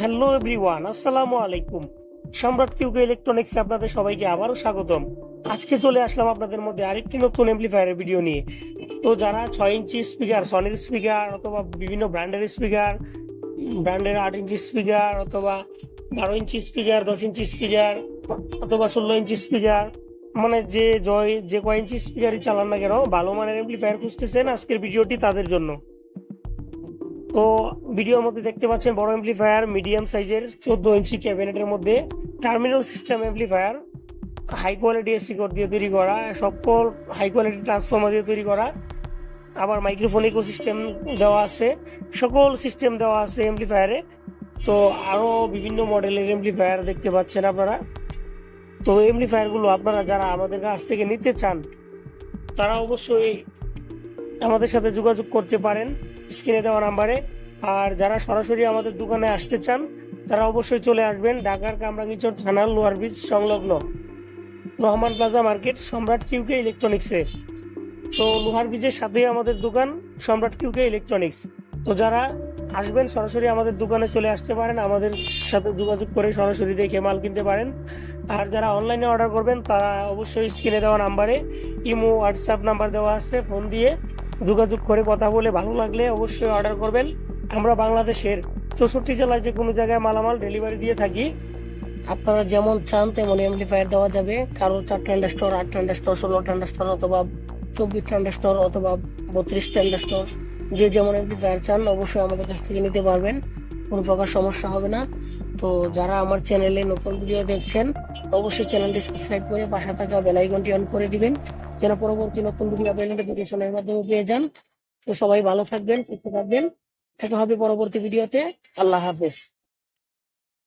Hello everyone, আসসালামু আলাইকুম। সম্রাট কিউকে ইলেকট্রনিক্সে আপনাদের সবাইকে আবারও স্বাগতম। আজকে চলে আসলাম আপনাদের মধ্যে আরেকটি নতুন এমপ্লিফায়ারের ভিডিও নিয়ে। তো যারা ছয় ইঞ্চি স্পিকার সনির স্পিকার অথবা বিভিন্ন ব্র্যান্ডের স্পিকার ব্র্যান্ডের আট ইঞ্চি স্পিকার অথবা বারো ইঞ্চি স্পিকার দশ ইঞ্চি স্পিকার অথবা ষোলো ইঞ্চি স্পিকার মানে যে জয়, যে কয় ইঞ্চি স্পিকারই চালান না কেন, ভালো মানের এমপ্লিফায়ার খুঁজতেছেন আজকের ভিডিওটি তাদের জন্য। তো ভিডিওর মধ্যে দেখতে পাচ্ছেন, বড় এমপ্লিফায়ার মিডিয়াম সাইজের চোদ্দ ইঞ্চি ক্যাবিনেটের মধ্যে terminal system amplifier high quality AC cord দিয়ে তৈরি করা, সকল হাই কোয়ালিটি ট্রান্সফর্মার দিয়ে তৈরি করা, আবার মাইক্রোফোন ইকোসিস্টেম দেওয়া আছে, সকল সিস্টেম দেওয়া আছে এমপ্লিফায়ারে তো আরও বিভিন্ন মডেলের এমপ্লিফায়ার দেখতে পাচ্ছেন আপনারা। তো এমপ্লিফায়ারগুলো আপনারা যারা আমাদের কাছ থেকে নিতে চান, তারা অবশ্যই আমাদের সাথে যোগাযোগ করতে পারেন স্ক্রিনে দেওয়া নাম্বারে। আর যারা সরাসরি আমাদের দোকানে আসতে চান, তারা অবশ্যই চলে আসবেন ঢাকার কামরাঙ্গিচর থানার লোয়ার ব্রিজ সংলগ্ন। রহমান প্লাজা মার্কেট, সম্রাট কিউকে ইলেকট্রনিক্সে। তো লোহার ব্রিজের সাথেই আমাদের দোকান, সম্রাট কিউকে ইলেকট্রনিক্স। তো যারা আসবেন, সরাসরি আমাদের দোকানে চলে আসতে পারেন, আমাদের সাথে যোগাযোগ করে সরাসরি দেখে মাল কিনতে পারেন। আর যারা অনলাইনে অর্ডার করবেন, তারা অবশ্যই স্ক্রিনে দেওয়া নাম্বারে ইমো, হোয়াটসঅ্যাপ নাম্বার দেওয়া আছে ফোন দিয়ে। যোগাযোগ করে কথা বলে ভালো লাগলে অবশ্যই অর্ডার করবেন। আমরা বাংলাদেশের চৌষট্টি জেলায় যে কোনো জায়গায় মালামাল ডেলিভারি দিয়ে থাকি। আপনারা যেমন চান তেমন এমপ্লিফায়ার দেওয়া যাবে। কারও চার ট্রান্ডাস্টর আট ট্রান্ডাস্টর ষোলো ট্রান্ডাস্টর অথবা চব্বিশ ট্রান্ডাস্টর অথবা বত্রিশ ট্রান্ডাস্টর যে যেমন এমপ্লিফায়ার চান অবশ্যই আমাদের কাছ থেকে নিতে পারবেন। কোনো প্রকার সমস্যা হবে না। তো যারা আমার চ্যানেলে নতুন ভিডিও দেখছেন, অবশ্যই চ্যানেলটি সাবস্ক্রাইব করে পাশে থাকা বেল আইকনটি অন করে দিবেন। যেন পরবর্তী নতুন ভিডিও আপনার মাধ্যমে পেয়ে যান। তো সবাই ভালো থাকবেন, সুস্থ থাকবেন। দেখা হবে পরবর্তী ভিডিওতে আল্লাহ হাফেজ।